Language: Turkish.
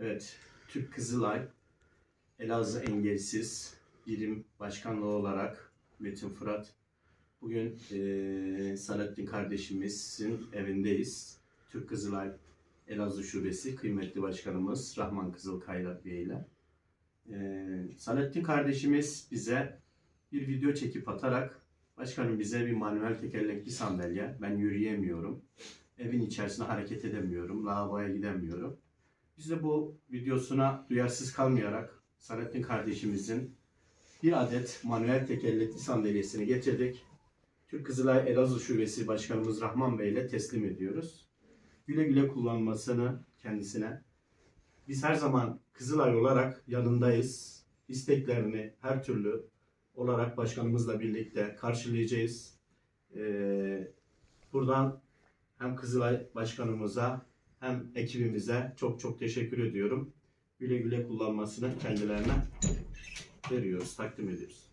Evet, Türk Kızılay, Elazığ Engelsiz Birim Başkanlığı olarak Metin Fırat. Bugün eee Salettin kardeşimizin evindeyiz. Türk Kızılay Elazığ Şubesi kıymetli başkanımız Rahman Kızılkayrak Bey ile. Eee Salettin kardeşimiz bize bir video çekip atarak Başkanım bize bir manuel tekerlekli sandalye. Ben yürüyemiyorum. Evin içerisinde hareket edemiyorum. Lavaboya gidemiyorum. Biz de bu videosuna duyarsız kalmayarak Salettin kardeşimizin bir adet manuel tekerlekli sandalyesini getirdik. Türk Kızılay Elazığ Şubesi Başkanımız Rahman Bey ile teslim ediyoruz. Güle güle kullanmasını kendisine. Biz her zaman Kızılay olarak yanındayız. İsteklerini her türlü olarak başkanımızla birlikte karşılayacağız. Ee, buradan hem Kızılay Başkanımıza hem ekibimize çok çok teşekkür ediyorum. Güle güle kullanmasını kendilerine veriyoruz, takdim ediyoruz.